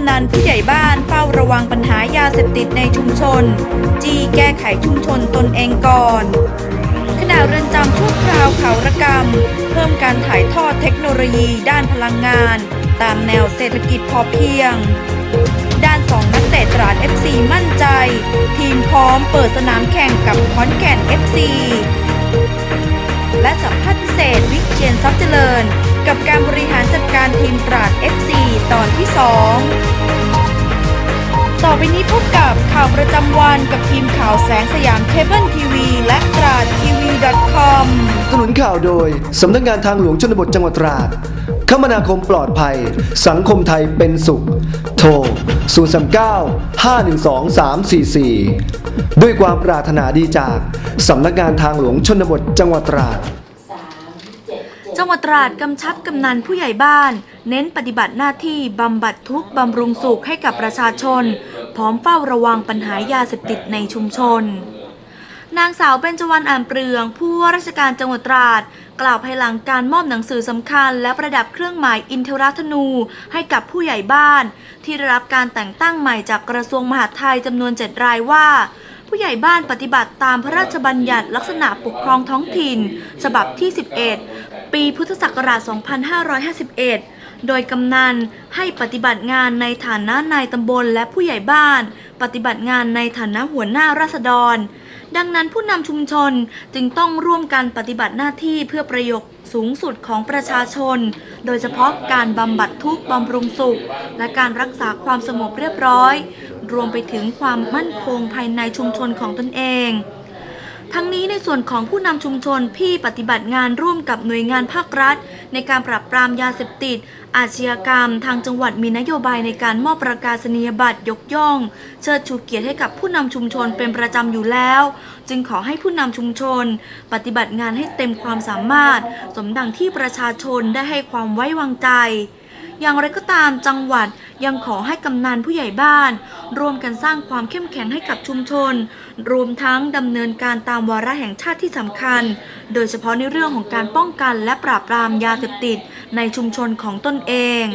ำนันผู้ใหญ่บ้านเฝ้าระวังปัญหายาเสพติดในชุมชน จีแก้ไขชุมชนตนเองก่อนขณะเรือนจำชั่วคราวเขาระกรรม เพิ่มการถ่ายทอดเทคโนโลยีด้านพลังงาน ตามแนวเศรษฐกิจพอเพียง ด้านสองนักเตะตราด FC มั่นใจ ทีมพร้อมเปิดสนามแข่งกับขอนแก่น FC และสัมภาษณ์พิเศษวิกเชียนทรัพย์เจริญ กับการบริหารจัดการทีมตราด FC ตอนที่ 2 ต่อไปนี้พบกับข่าวประจำวันกับทีมข่าวแสงสยามเคเบิลทีวีและตราดทีวี .com สนุนข่าวโดย สำนักงานทางหลวงชนบทจังหวัดตราด คมนาคมปลอดภัย สังคมไทยเป็นสุข โทร 039 512 344 ด้วยความปรารถนาดีจาก สำนักงานทางหลวงชนบทจังหวัดตราด จังหวัดตราดกำชับกำนันผู้ใหญ่บ้าน เน้นปฏิบัติหน้าที่บำบัดทุกข์บำรุงสุขให้กับประชาชน พร้อมเฝ้าระวังปัญหายาเสพติดในชุมชน นางสาวเบญจวรรณอ่านเปลือง ผู้ว่าราชการจังหวัดตราด กล่าวภายหลังการมอบหนังสือสำคัญ และประดับเครื่องหมายอินทรธนูให้กับผู้ใหญ่บ้าน ที่ได้รับการแต่งตั้งใหม่จากกระทรวงมหาดไทยจำนวน7รายว่าผู้ใหญ่บ้านปฏิบัติตามพระราชบัญญัติลักษณะปกครองท้องถิ่น ฉบับที่ 11 ปีพุทธศักราช 2551 โดยกำนันให้ปฏิบัติงานในฐานะนายตำบลและผู้ใหญ่บ้าน ปฏิบัติงานในฐานะหัวหน้าราษฎร ดังนั้นผู้นำชุมชนจึงต้องร่วมกันปฏิบัติหน้าที่เพื่อประโยชน์สูงสุดของประชาชน โดยเฉพาะการบำบัดทุกข์บำรุงสุข และการรักษาความสงบเรียบร้อย รวมไปถึงความมั่นคงภายในชุมชนของตนเอง ทั้งนี้ในส่วนของผู้นำชุมชนที่ปฏิบัติงานร่วมกับหน่วยงานภาครัฐ ในการปราบปรามยาเสพติด อาชญากรรม ทางจังหวัดมีนโยบายในการมอบประกาศนียบัตรยกย่อง เชิดชูเกียรติให้กับผู้นำชุมชนเป็นประจำอยู่แล้ว จึงขอให้ผู้นำชุมชน ปฏิบัติงานให้เต็มความสามารถ สมดังที่ประชาชนได้ให้ความไว้วางใจอย่างไรก็ตามจังหวัดยังขอให้กำนันผู้ใหญ่บ้าน ร่วมกันสร้างความเข้มแข็งให้กับชุมชน รวมทั้งดำเนินการตามวาระแห่งชาติที่สำคัญ โดยเฉพาะในเรื่องของการป้องกันและปราบปรามยาเสพติดในชุมชนของตนเอง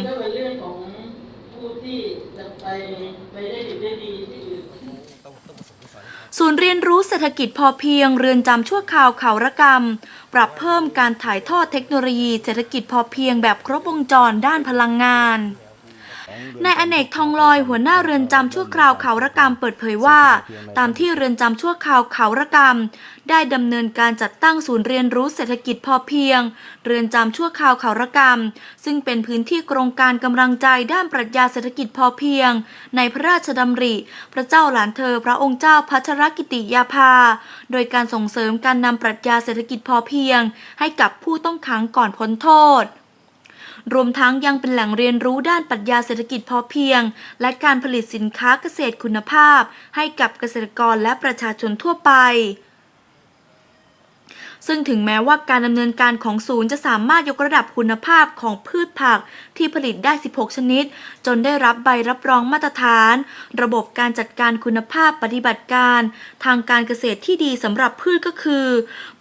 ศูนย์เรียนรู้เศรษฐกิจพอเพียง เรือนจำชั่วคราวเขาระกรรม ปรับเพิ่มการถ่ายทอดเทคโนโลยีเศรษฐกิจพอเพียงแบบครบวงจรด้านพลังงาน นายอเนกทองลอยหัวหน้าเรือนจำชั่วคราวเขาระกรรมเปิดเผยว่า ตามที่เรือนจำชั่วคราวเขาระกรรม ได้ดำเนินการจัดตั้งศูนย์เรียนรู้เศรษฐกิจพอเพียง เรือนจำชั่วคราวเขาระกรรม ซึ่งเป็นพื้นที่โครงการกำลังใจด้านปรัชญาเศรษฐกิจพอเพียง ในพระราชดำริ พระเจ้าหลานเธอ พระองค์เจ้าพัชรกิติยาภา โดยการส่งเสริมการนำปรัชญาเศรษฐกิจพอเพียง ให้กับผู้ต้องขังก่อนพ้นโทษ รวมทั้งยังเป็นแหล่งเรียนรู้ด้านปรัชญาเศรษฐกิจพอเพียง และการผลิตสินค้าเกษตรคุณภาพ ให้กับเกษตรกรและประชาชนทั่วไป ซึ่งถึงแม้ว่าการดำเนินการของศูนย์จะสามารถยกระดับคุณภาพของพืชผักที่ผลิตได้ 16 ชนิด จนได้รับใบรับรองมาตรฐาน ระบบการจัดการคุณภาพปฏิบัติการ ทางการเกษตรที่ดีสำหรับพืชก็คือ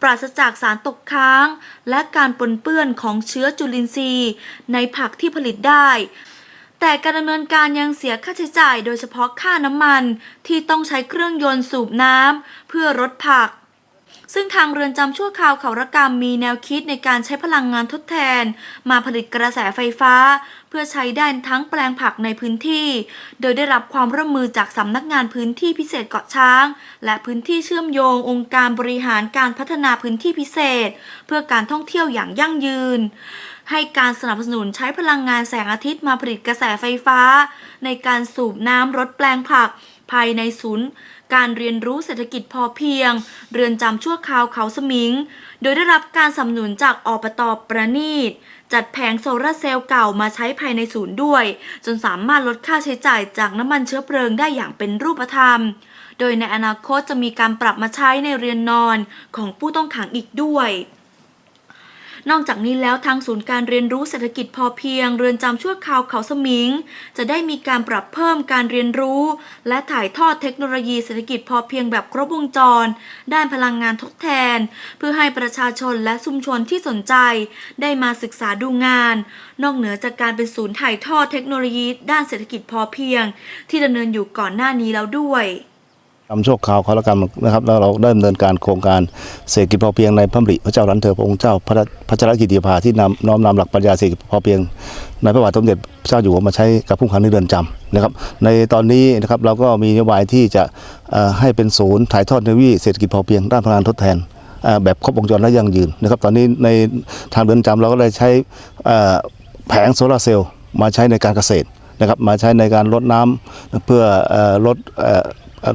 ปราศจากสารตกค้าง และการปนเปื้อนของเชื้อจุลินทรีย์ ในผักที่ผลิตได้แต่การดำเนินการยังเสียค่าใช้จ่ายโดยเฉพาะค่าน้ำมันที่ต้องใช้เครื่องยนต์สูบน้ำเพื่อรดผัก ซึ่งทางเรือนจำชั่วคราวเขาระกรรมมีแนวคิดในการใช้พลังงานทดแทน มาผลิตกระแสไฟฟ้า เพื่อใช้ได้ทั้งแปลงผักในพื้นที่ โดยได้รับความร่วมมือจากสำนักงานพื้นที่พิเศษเกาะช้าง และพื้นที่เชื่อมโยงองค์การบริหารการพัฒนาพื้นที่พิเศษ เพื่อการท่องเที่ยวอย่างยั่งยืนให้การสนับสนุนใช้พลังงานแสงอาทิตย์มาผลิตกระแสไฟฟ้า ในการสูบน้ำรดแปลงผัก ภายในศูนย์ การเรียนรู้เศรษฐกิจพอเพียง เรือนจำชั่วคราวเขาสมิง โดยได้รับการสนับสนุนจากอปตประณีต จัดแผงโซลาร์เซลล์เก่ามาใช้ภายในศูนย์ด้วย จนสามารถลดค่าใช้จ่ายจากน้ำมันเชื้อเพลิงได้อย่างเป็นรูปธรรม โดยในอนาคตจะมีการปรับมาใช้ในเรือนนอนของผู้ต้องขังอีกด้วย นอกจากนี้แล้วทางศูนย์การเรียนรู้เศรษฐกิจพอเพียง เรือนจำชั่วคราวเขาสมิง จะได้มีการปรับเพิ่มการเรียนรู้ และถ่ายทอดเทคโนโลยีเศรษฐกิจพอเพียงแบบครบวงจร ด้านพลังงานทดแทน เพื่อให้ประชาชนและชุมชนที่สนใจ ได้มาศึกษาดูงาน นอกเหนือจากการเป็นศูนย์ถ่ายทอดเทคโนโลยี ด้านเศรษฐกิจพอเพียง ที่ดำเนินอยู่ก่อนหน้านี้แล้วด้วย กรรมโชคข่าวคารกรรมนะครับ แล้วเราได้ดำเนินการโครงการเศรษฐกิจพอเพียงในพระมริพระเจ้าหลันเธอพระองค์เจ้าพระพัชรกิติยาภาที่นำน้อมนำหลักปรัชญาเศรษฐกิจพอเพียง ในพระบาทสมเด็จพระเจ้าอยู่หัวมาใช้กับผู้ขังในเรือนจำนะครับ ในตอนนี้นะครับเราก็มีนโยบายที่จะให้เป็นศูนย์ถ่ายทอดเทคโนโลยีเศรษฐกิจพอเพียงด้านพลังงานทดแทนแบบครบวงจรและยั่งยืนนะครับ ตอนนี้ในทางเรือนจำเราก็เลยใช้แผงโซลาร์เซลล์มาใช้ในการเกษตรนะครับมาใช้ในการลดน้ำเพื่ออลดอ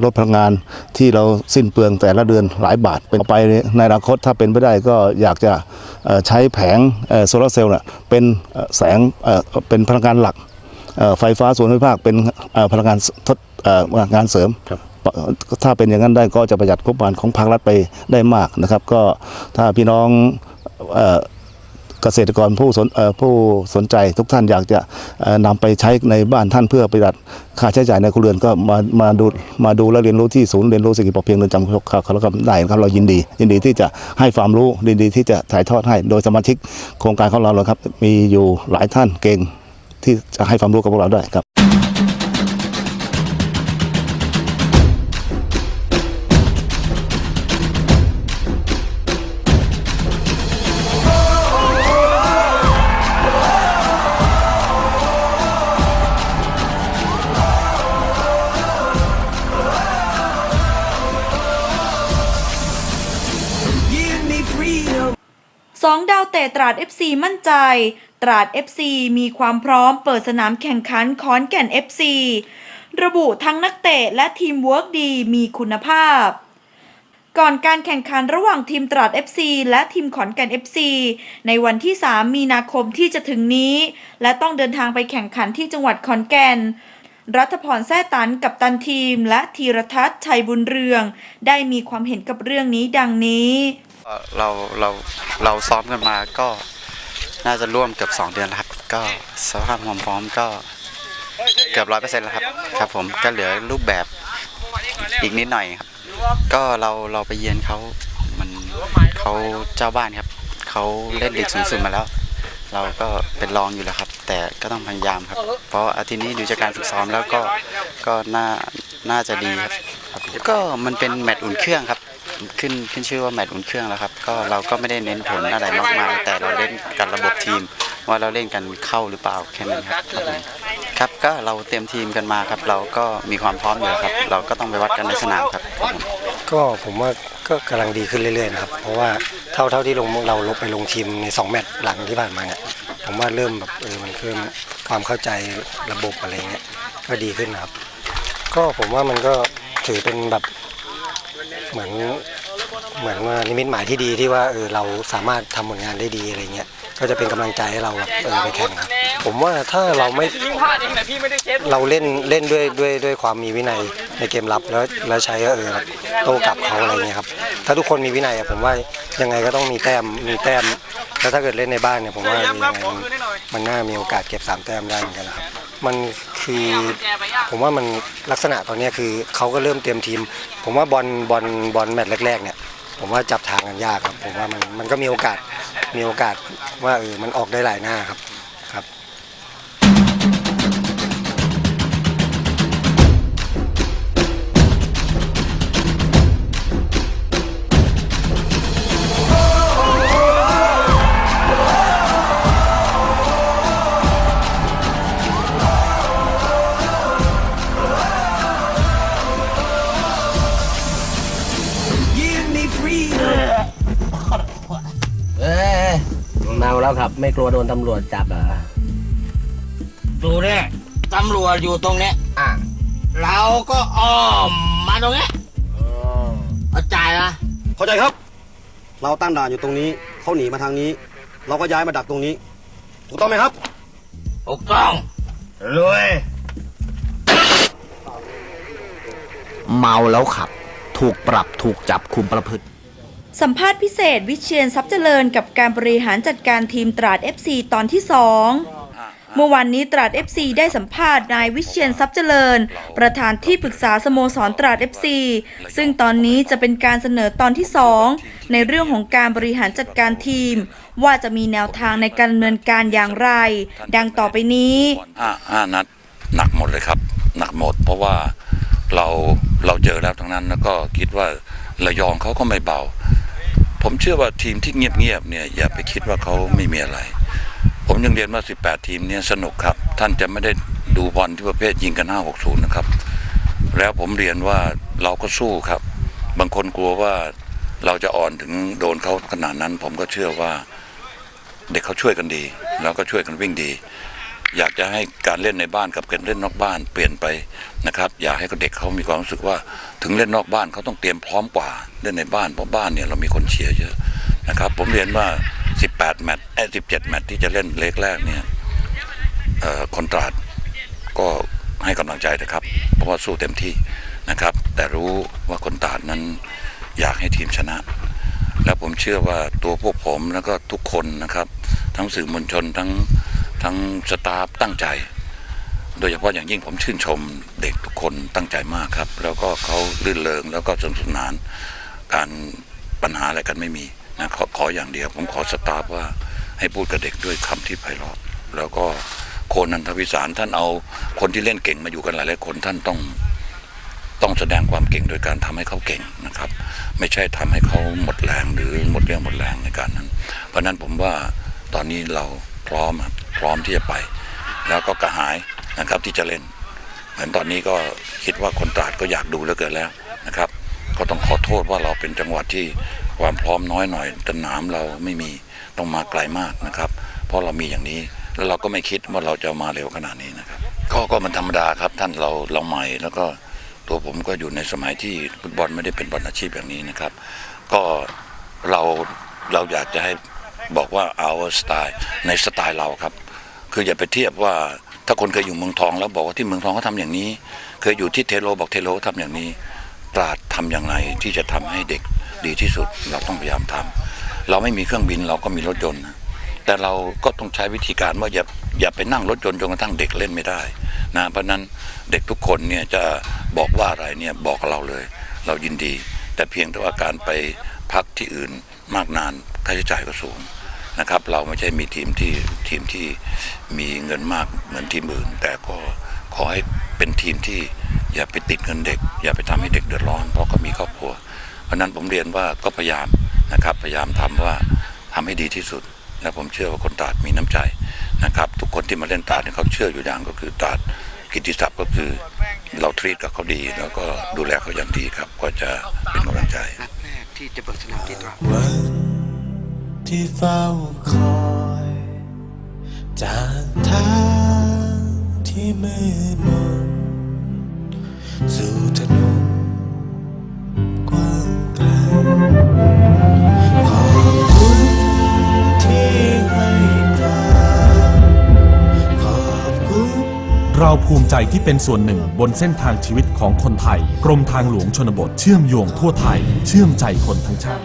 ลดพลังงานที่เราสิ้นเปลืองแต่ละเดือนหลายบาทเป็นไปในอนาคตถ้าเป็นไปได้ก็อยากจะเอ่อใช้แผงโซลาร์เซลล์น่ะเป็นเอ่อแสงเอ่อเป็นพลังงานหลักเอ่อไฟฟ้าส่วนภูมิภาคเป็นเอ่อพลังงานทดเอ่อพลังงานเสริม ถ้าเป็นอย่างนั้นได้ก็จะประหยัดงบประมาณของภาครัฐไปได้มากนะครับ ก็ถ้าพี่น้อง เกษตรกรผู้สนผู้สนใจทุกท่านอยากจะเอ่อนำไปใช้ในบ้านท่านเพื่อประหยัดค่าใช้จ่ายในครัวเรือนก็มามาดูมาดูและเรียนรู้ที่ศูนย์เรียนรู้เศรษฐกิจพอเพียงเรือนจำเขาวขาแล้วก็ได้นะครับเรายินดี ยินดีที่จะให้ความรู้ยินดีที่จะถ่ายทอดให้โดยสมาชิกโครงการของเราเลยครับมีอยู่หลายท่านเก่งที่จะให้ความรู้กับพวกเราได้ครับ สองดาวเตะตราด FC มั่นใจ ตราด FC มีความพร้อมเปิดสนามแข่งขันขอนแก่น FC ระบุทั้งนักเตะและทีมเวิร์กดีมีคุณภาพ ก่อนการแข่งขันระหว่างทีมตราด FC และทีมขอนแก่น FC ในวันที่ 3 มีนาคมที่จะถึงนี้ และต้องเดินทางไปแข่งขันที่จังหวัดขอนแก่นรัฐพรแซ่ตันกับตันทีม และธีรทัศน์ชัยบุญเรือง ได้มีความเห็นกับเรื่องนี้ดังนี้ เราเราเราซ้อมกันมาก็น่าจะร่วมเกือบ2เดือนแล้วครับ ก็สภาพความพร้อมก็เกือบร้อยเปอร์เซ็นต์แล้วครับครับผมก็เหลือรูปแบบอีกนิดหน่อยครับ ก็เราเราไปเยือนเขามันเขาเจ้าบ้านครับเขาเล่นลีกสูงสุดมาแล้ว เราก็เป็นรองอยู่แล้วครับ แต่ก็ต้องพยายามครับ เพราะอาทิตย์นี้ดูจากการฝึกซ้อมแล้วก็ก็น่าน่าจะดีครับครับก็มันเป็นแมตช์อุ่นเครื่องครับ ขึ้นขึ้นชื่อว่าแมตช์อุ่นเครื่องแล้วครับ ก็เราก็ไม่ได้เน้นผลอะไรมากมายแต่เราเล่นกันระบบทีม ว่าเราเล่นกันเข้าหรือเปล่าแค่นั้นครับครับครับก็เราเตรียมทีมกันมาครับ เราก็มีความพร้อมอยู่ครับ เราก็ต้องไปวัดกันในสนามครับ ก็ผมว่าก็กำลังดีขึ้นเรื่อยๆนะครับ เพราะว่าเท่าเท่าที่ลงเราลงไปลงทีมใน 2 แมตช์หลังที่ผ่านมาเนี่ยผมว่าเริ่มแบบเออมันเพิ่มความเข้าใจระบบอะไรเงี้ยก็ดีขึ้นนะครับ ก็ผมว่ามันก็ถือเป็นแบบ เหมือนเหมือนว่านิมิตหมายที่ดีที่ว่าเออเราสามารถทำผลงานได้ดีอะไรเงี้ยก็จะเป็นกำลังใจให้เราแบบเออไปแข่งครับผมว่าถ้าเราไม่เราเล่นเล่นด้วยด้วยด้วยความมีวินัยในเกมรับแล้วแล้วใช้เออโต้กลับเขาอะไรเงี้ยครับถ้าทุกคนมีวินัยอะผมว่ายังไงก็ต้องมีแต้มมีแต้มแล้วถ้าเกิดเล่นในบ้านเนี่ยผมว่ายังไงมันมันน่ามีโอกาสเก็บสามแต้มได้เหมือนกันนะครับ มันคือผมว่ามันลักษณะตอนเนี้ยคือเขาก็เริ่มเตรียมทีม ผมว่าบอลบอลบอลแมตช์แรกๆเนี่ยผมว่าจับทางกันยากครับ ผมว่ามันมันก็มีโอกาสมีโอกาสว่าเออมันออกได้หลายหน้าครับครับ แล้วครับ ไม่กลัวโดนตำรวจจับเหรอดูเนี่ยตำรวจอยู่ตรงเนี้ยอะเราก็อ้อมมาตรงเนี้ยเข้าใจนะเข้าใจครับ เราตั้งด่านอยู่ตรงนี้เขาหนีมาทางนี้ เราก็ย้ายมาดักตรงนี้ ถูกต้องไหมครับถูกต้องรวยเมาแล้วขับ ถูกปรับถูกจับคุมประพฤติ สัมภาษณ์พิเศษวิเชียนทรัพย์เจริญกับการบริหารจัดการทีมตราด FC ตอนที่ 2 เมื่อวันนี้ตราด FC ได้สัมภาษณ์นายวิเชียนทรัพย์เจริญ ประธานที่ปรึกษาสโมสรตราด FC ซึ่งตอนนี้จะเป็นการเสนอตอนที่ 2 ในเรื่องของการบริหารจัดการทีม ว่าจะมีแนวทางในการดำเนินการอย่างไร ดังต่อไปนี้ห้าห้านัดหนักหมดเลยครับ หนักหมด เพราะว่าเราเราเจอแล้วทั้งนั้นแล้วก็คิดว่าระยองเขาก็ไม่เบา ผมเชื่อว่าทีมที่เงียบๆเนี่ยอย่าไปคิดว่าเขาไม่มีอะไร ผมยังเรียนว่า 18 ทีมเนี่ยสนุกครับ ท่านจะไม่ได้ดูบอลที่ประเภทยิงกัน 5-6-0 นะครับ แล้วผมเรียนว่าเราก็สู้ครับ บางคนกลัวว่าเราจะอ่อนถึงโดนเขาขนาดนั้น ผมก็เชื่อว่าเด็กเขาช่วยกันดี แล้วก็ช่วยกันวิ่งดี อยากจะให้การเล่นในบ้านกับการเล่นนอกบ้านเปลี่ยนไปนะครับ อยากให้เด็กเขามีความรู้สึกว่าถึงเล่นนอกบ้านเขาต้องเตรียมพร้อมกว่าเล่นในบ้านเพราะบ้านเนี่ยเรามีคนเชียร์เยอะนะครับ ผมเรียนว่า 18 แมตช์เอ้17 แมตช์ที่จะเล่นเล็กแรกเนี่ยคนตราดก็ให้กำลังใจนะครับ เพราะว่าสู้เต็มที่นะครับ แต่รู้ว่าคนตราดนั้นอยากให้ทีมชนะ แล้วผมเชื่อว่าตัวพวกผมแล้วก็ทุกคนนะครับ ทั้งสื่อมวลชนทั้ง ทั้งสตาฟตั้งใจ โดยเฉพาะอย่างยิ่งผมชื่นชมเด็กทุกคนตั้งใจมากครับ แล้วก็เขาลื่นเริงแล้วก็สนุกสนาน การปัญหาอะไรกันไม่มีนะขอขออย่างเดียว ผมขอสตาฟว่าให้พูดกับเด็กด้วยคำที่ไพเราะแล้วก็โคนนันทวิสารท่านเอาคนที่เล่นเก่งมาอยู่กันหลายๆคนท่านต้องต้องแสดงความเก่งโดยการทำให้เขาเก่งนะครับ ไม่ใช่ทำให้เขาหมดแรงหรือหมดเรื่องหมดแรงในการนั้น เพราะฉะนั้นผมว่าตอนนี้เรา พร้อมครับพร้อมที่จะไป แล้วก็กระหายนะครับที่จะเล่น เหมือนตอนนี้ก็คิดว่าคนตราดก็อยากดูเหลือเกินแล้วนะครับ ก็ต้องขอโทษว่าเราเป็นจังหวัดที่ความพร้อมน้อยหน่อยสนามเราไม่มีต้องมาไกลมากนะครับ เพราะเรามีอย่างนี้แล้วเราก็ไม่คิดว่าเราจะมาเร็วขนาดนี้นะครับ ก็ก็มันธรรมดาครับท่านเราเราใหม่แล้วก็ตัวผมก็อยู่ในสมัยที่ฟุตบอลไม่ได้เป็นบอลอาชีพอย่างนี้นะครับ ก็เราเราอยากจะให้ บอกว่า our style ในสไตล์เราครับ คืออย่าไปเทียบว่าถ้าคนเคยอยู่เมืองทองแล้วบอกว่าที่เมืองทองเขาทำอย่างนี้ เคยอยู่ที่เทโลบอกเทโลเขาทำอย่างนี้ ตราดทำอย่างไรที่จะทำให้เด็กดีที่สุดเราต้องพยายามทำเราไม่มีเครื่องบินเราก็มีรถยนต์แต่เราก็ต้องใช้วิธีการว่าอย่าอย่าไปนั่งรถยนต์จนกระทั่งเด็กเล่นไม่ได้นะเพราะนั้นเด็กทุกคนเนี่ยจะบอกว่าอะไรเนี่ยบอกเราเลย เรายินดี แต่เพียงแต่ว่าการไปพักที่อื่นมากนานค่าใช้จ่ายก็สูง นะครับ เราไม่ใช่มีทีมที่ทีมที่มีเงินมากเหมือนทีมอื่น แต่ก็ขอให้เป็นทีมที่อย่าไปติดเงินเด็ก อย่าไปทำให้เด็กเดือดร้อน เพราะก็มีครอบครัว เพราะนั้นผมเรียนว่าก็พยายามนะครับ พยายามทำว่าทำให้ดีที่สุด และผมเชื่อว่าคนตราดมีน้ำใจนะครับ ทุกคนที่มาเล่นตราดเนี่ยเขาเชื่ออยู่อย่างก็คือตราดกิติศัพท์ก็คือเราทรีตกับเขาดี แล้วก็ดูแลเขาอย่างดีครับ ก็จะเป็นกำลังใจวันที่ ที่เฝ้าคอย จากทางที่มืดมน สู่ถนนกว้างไกลขอบคุณที่ให้ทางขอบคุณเราภูมิใจที่เป็นส่วนหนึ่งบนเส้นทางชีวิตของคนไทย กรมทางหลวงชนบทเชื่อมโยงทั่วไทย เชื่อมใจคนทั้งชาติ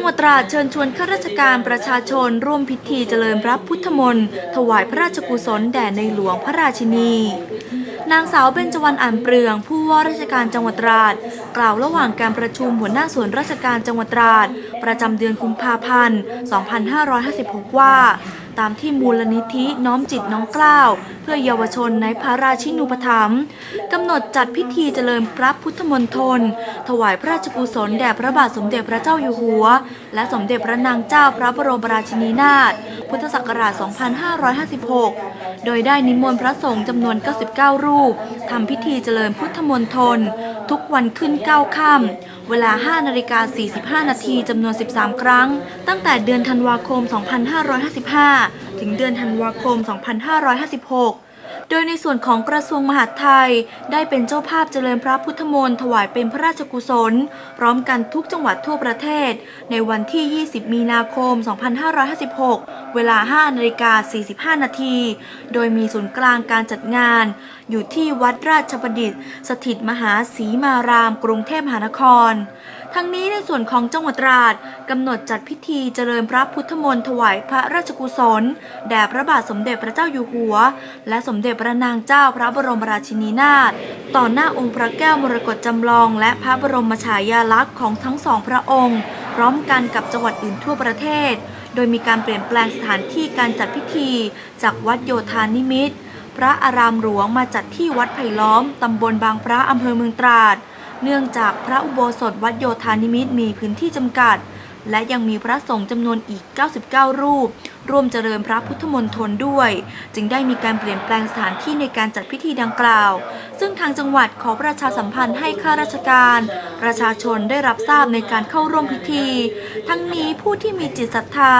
จังหวัดตราดเชิญชวนข้าราชการประชาชน ร่วมพิธีเจริญพระพุทธมนต์ถวายพระราชกุศลแด่ในหลวงพระราชินี นางสาวเบญจวรรณอ่านเปลือง ผู้ว่าราชการจังหวัดตราด กล่าวระหว่างการประชุมหัวหน้าส่วนราชการจังหวัดตราด ประจำเดือนกุมภาพันธ์ 2556 ว่าตามที่มูลนิธิน้อมจิตน้องกล้าว พื่อเยาวชนในพระราชินูปถัมภ์กำหนดจัดพิธีเจริญพระพุทธมณฑลถวายพระราชกุศลแด่พระบาทสมเด็จพระเจ้าอยู่หัว และสมเด็จพระนางเจ้าพระบรมราชินีนาถพุทธศักราช 2556 โดยได้นิมนต์พระสงฆ์จำนวน 99 รูปทำพิธีเจริญพุทธมณฑลทุกวันขึ้น 9 ค่ำเวลา 5 นาฬิกา 45 นาทีจำนวน 13 ครั้ง ตั้งแต่เดือนธันวาคม 2555 ถึงเดือนธันวาคม 2556 โดยในส่วนของกระทรวงมหาดไทย ได้เป็นเจ้าภาพเจริญพระพุทธมนต์ถวายเป็นพระราชกุศล พร้อมกันทุกจังหวัดทั่วประเทศ ในวันที่ 20 มีนาคม 2556 เวลา 5นาฬิกา45 นาที โดยมีศูนย์กลางการจัดงาน อยู่ที่วัดราชประดิษฐ์ สถิตมหาศรีมาราม กรุงเทพมหานคร ทั้งนี้ในส่วนของจังหวัดตราดกำหนดจัดพิธีเจริญพระพุทธมนต์ถวายพระราชกุศล แด่พระบาทสมเด็จพระเจ้าอยู่หัว และสมเด็จพระนางเจ้าพระบรมราชินีนาถต่อหน้าองค์พระแก้วมรกตจำลอง และพระบรมฉายาลักษณ์ของทั้งสองพระองค์ พร้อมกันกับจังหวัดอื่นทั่วประเทศ โดยมีการเปลี่ยนแปลงสถานที่การจัดพิธี จากวัดโยธานิมิตรพระอารามหลวงมาจัดที่วัดไผ่ล้อม ตำบลบางพระอำเภอเมืองตราด เนื่องจากพระอุโบสถวัดโยธานิมิตมีพื้นที่จำกัด และยังมีพระสงฆ์จำนวนอีก 99 รูป ร่วมเจริญพระพุทธมนตรด้วย จึงได้มีการเปลี่ยนแปลงสถานที่ในการจัดพิธีดังกล่าว ซึ่งทางจังหวัดขอประชาสัมพันธ์ให้ข้าราชการ ประชาชนได้รับทราบในการเข้าร่วมพิธี ทั้งนี้ผู้ที่มีจิตศรัทธา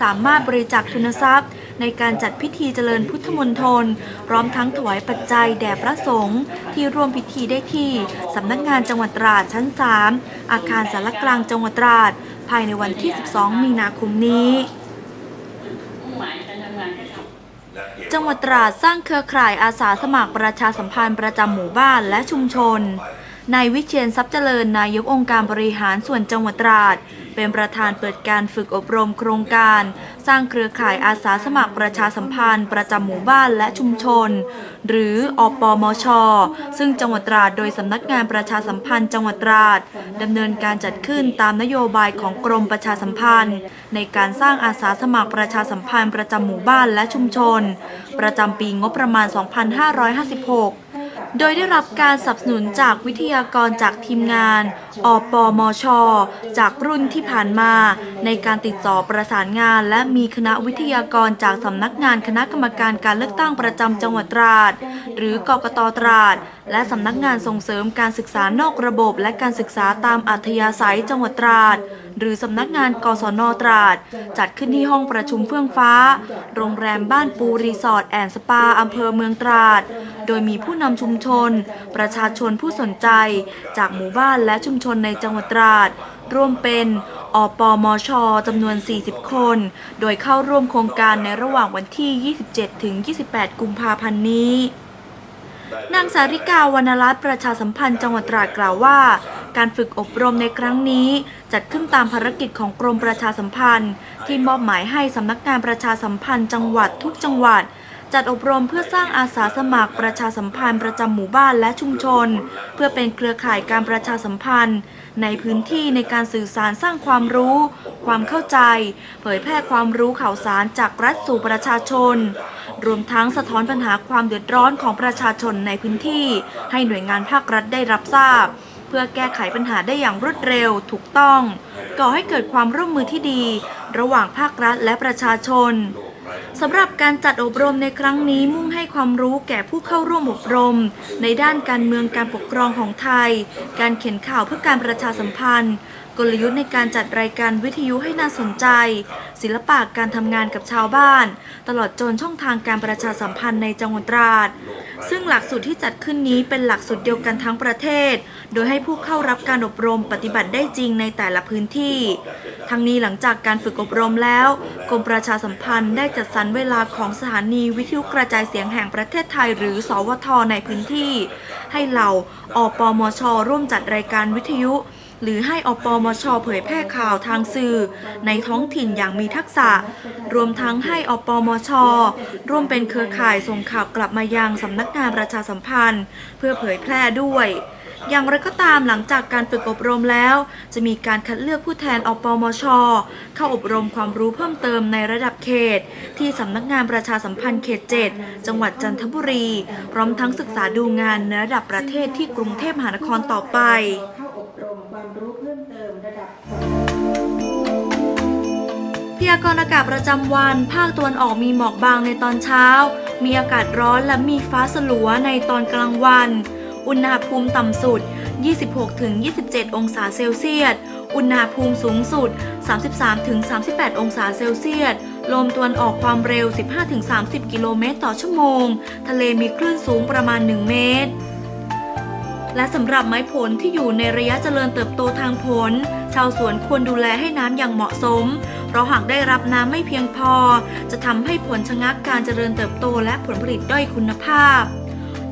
สามารถบริจาคทุนทรัพย์ ในการจัดพิธีเจริญพุทธมนตรพร้อมทั้งถวายปัจจัยแด่พระสงฆ์ที่ร่วมพิธีได้ที่สำนักงานจังหวัดตราดชั้น 3 อาคารสารกลางจังหวัดตราด ภายในวันที่ 12 มีนาคมนี้จังหวัดตราดสร้างเครือข่ายอาสาสมัครประชาสัมพันธ์ประจำหมู่บ้านและชุมชนนายวิเชียนทรัพย์เจริญนายกองค์การบริหารส่วนจังหวัดตราด เป็นประธานเปิดการฝึกอบรมโครงการ สร้างเครือข่ายอาสาสมัครประชาสัมพันธ์ ประจำหมู่บ้านและชุมชน หรืออปมช ซึ่งจังหวัดตราดโดยสำนักงานประชาสัมพันธ์จังหวัดตราดดำเนินการจัดขึ้นตามนโยบายของกรมประชาสัมพันธ์ ในการสร้างอาสาสมัครประชาสัมพันธ์ประจำหมู่บ้านและชุมชน ประจำปีงบประมาณ 2556 โดยได้รับการสนับสนุนจากวิทยากรจากทีมงาน อปมชจากรุ่นที่ผ่านมา ในการติดต่อประสานงาน และมีคณะวิทยากรจากสำนักงานคณะกรรมการการเลือกตั้งประจำจังหวัดตราด หรือกกตตราด และสำนักงานส่งเสริมการศึกษานอกระบบ และการศึกษาตามอัธยาศัยจังหวัดตราดหรือสำนักงานกศนตราด จัดขึ้นที่ห้องประชุมเฟื่องฟ้า โรงแรมบ้านปูรีสอร์ทแอนด์สปาอำเภอเมืองตราด โดยมีผู้นำชุมชน ประชาชนผู้สนใจ จากหมู่บ้านและชุมชนในจังหวัดตราด ร่วมเป็นอปมชจำนวน 40 คน โดยเข้าร่วมโครงการในระหว่างวันที่ 27 ถึง 28 กุมภาพันธ์นี้นางสาริกาวรรณรัตน์ประชาสัมพันธ์จังหวัดตราดกล่าวว่า การฝึกอบรมในครั้งนี้ จัดขึ้นตามภารกิจของกรมประชาสัมพันธ์ ที่มอบหมายให้สำนักงานประชาสัมพันธ์จังหวัดทุกจังหวัด จัดอบรมเพื่อสร้างอาสาสมัครประชาสัมพันธ์ประจำหมู่บ้านและชุมชน เพื่อเป็นเครือข่ายการประชาสัมพันธ์ ในพื้นที่ในการสื่อสารสร้างความรู้ ความเข้าใจ เผยแพร่ความรู้ข่าวสารจากรัฐสู่ประชาชน รวมทั้งสะท้อนปัญหาความเดือดร้อนของประชาชนในพื้นที่ ให้หน่วยงานภาครัฐได้รับทราบเพื่อแก้ไขปัญหาได้อย่างรวดเร็วถูกต้อง ก่อให้เกิดความร่วมมือที่ดี ระหว่างภาครัฐและประชาชน สำหรับการจัดอบรมในครั้งนี้มุ่งให้ความรู้แก่ผู้เข้าร่วมอบรม ในด้านการเมืองการปกครองของไทย การเขียนข่าวเพื่อการประชาสัมพันธ์ กลยุทธ์ในการจัดรายการวิทยุให้น่าสนใจ ศิลปะการทำงานกับชาวบ้าน ตลอดจนช่องทางการประชาสัมพันธ์ในจังหวัดตราด ซึ่งหลักสูตรที่จัดขึ้นนี้เป็นหลักสูตรเดียวกันทั้งประเทศ โดยให้ผู้เข้ารับการอบรมปฏิบัติได้จริงในแต่ละพื้นที่ ทั้งนี้หลังจากการฝึกอบรมแล้วกรมประชาสัมพันธ์ได้จัดสรรเวลาของสถานีวิทยุกระจายเสียงแห่งประเทศไทย หรือ สวทในพื้นที่ ให้เหล่าอปมช ร่วมจัดรายการวิทยุ หรือให้อปมชเผยแพร่ข่าวทางสื่อ ในท้องถิ่นอย่างมีทักษะ รวมทั้งให้อปมช ร่วมเป็นเครือข่ายส่งข่าวกลับมายังสำนักงานประชาสัมพันธ์ เพื่อเผยแพร่ด้วยอย่างไรก็ตามหลังจากการฝึกอบรมแล้ว จะมีการคัดเลือกผู้แทนอปมช เข้าอบรมความรู้เพิ่มเติมในระดับเขต ที่สำนักงานประชาสัมพันธ์เขต 7 จังหวัดจันทบุรี พร้อมทั้งศึกษาดูงานในระดับประเทศที่กรุงเทพมหานครต่อไป ยากรณ์อากาศประจำวัน ภาคตะวันออกมีหมอกบางในตอนเช้า มีอากาศร้อนและมีฟ้าสลัวในตอนกลางวัน อุณหภูมิต่ำสุด 26-27 องศาเซลเซียส อุณหภูมิสูงสุด 33-38 องศาเซลเซียส ลมตะวันออกความเร็ว 15-30 กิโลเมตรต่อชั่วโมง ทะเลมีคลื่นสูงประมาณ 1 เมตรและสำหรับไม้ผลที่อยู่ในระยะเจริญเติบโตทางผล ชาวสวนควรดูแลให้น้ำอย่างเหมาะสม เพราะหากได้รับน้ำไม่เพียงพอ จะทำให้ผลชะงักการเจริญเติบโตและผลผลิตด้อยคุณภาพ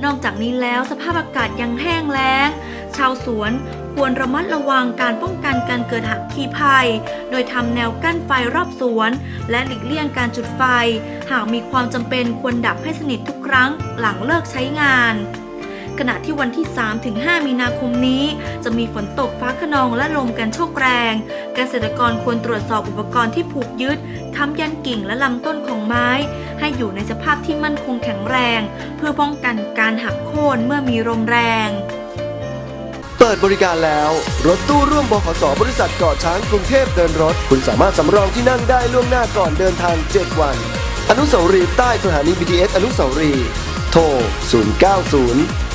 นอกจากนี้แล้วสภาพอากาศยังแห้งแล้ง ชาวสวนคควรระมัดระวังการป้องกันการเกิดหักคีภัย โดยทำแนวกั้นไฟรอบสวน และหลีกเลี่ยงการจุดไฟ หากมีความจำเป็นควรดับให้สนิททุกครั้งหลังเลิกใช้งาน ขณะที่วันที่ 3-5 มีนาคมนี้ จะมีฝนตกฟ้าขนองและลมกันโชกแรง เกษตรกรควรตรวจสอบอุปกรณ์ที่ผูกยึดค้ำยันกิ่งและลำต้นของไม้ ให้อยู่ในสภาพที่มั่นคงแข็งแรง เพื่อป้องกันการหักโค่นเมื่อมีลมแรงเปิดบริการแล้ว รถตู้ร่วมบขสบริษัทเกาะช้างกรุงเทพเดินรถ คุณสามารถสำรองที่นั่งได้ล่วงหน้าก่อนเดินทาง 7 วัน อนุสาวรีย์ใต้สถานี BTS อนุสาวรีย์โทร 090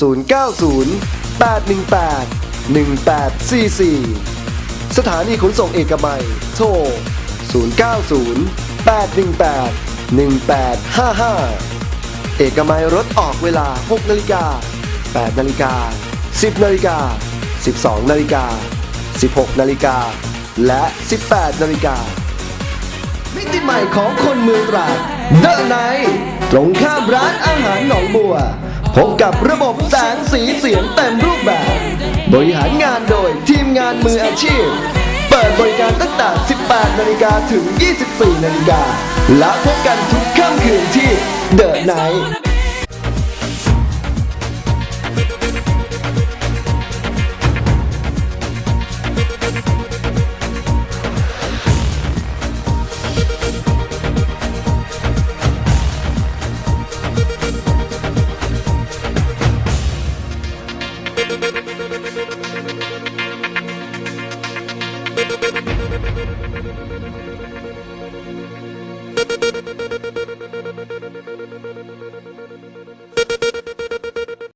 090 818 1844 สถานีขนส่งเอกมัย โทร 090 818 1855 เอกมัยรถออกเวลา 6นาฬิกา8นาฬิกา10นาฬิกา12นาฬิกา16นาฬิกาและ 18นาฬิกามิติใหม่ของคนเมืองตราดเดอะไนตรงข้ามร้านอาหารหนองบัว พบกับระบบแสงสีเสียงเต็มรูปแบบ บริหารงานโดยทีมงานมืออาชีพ เปิดบริการตั้งแต่ 18 นาฬิกาถึง 24 นาฬิกาและพบกันทุกค่ำคืนที่เดอะไนท์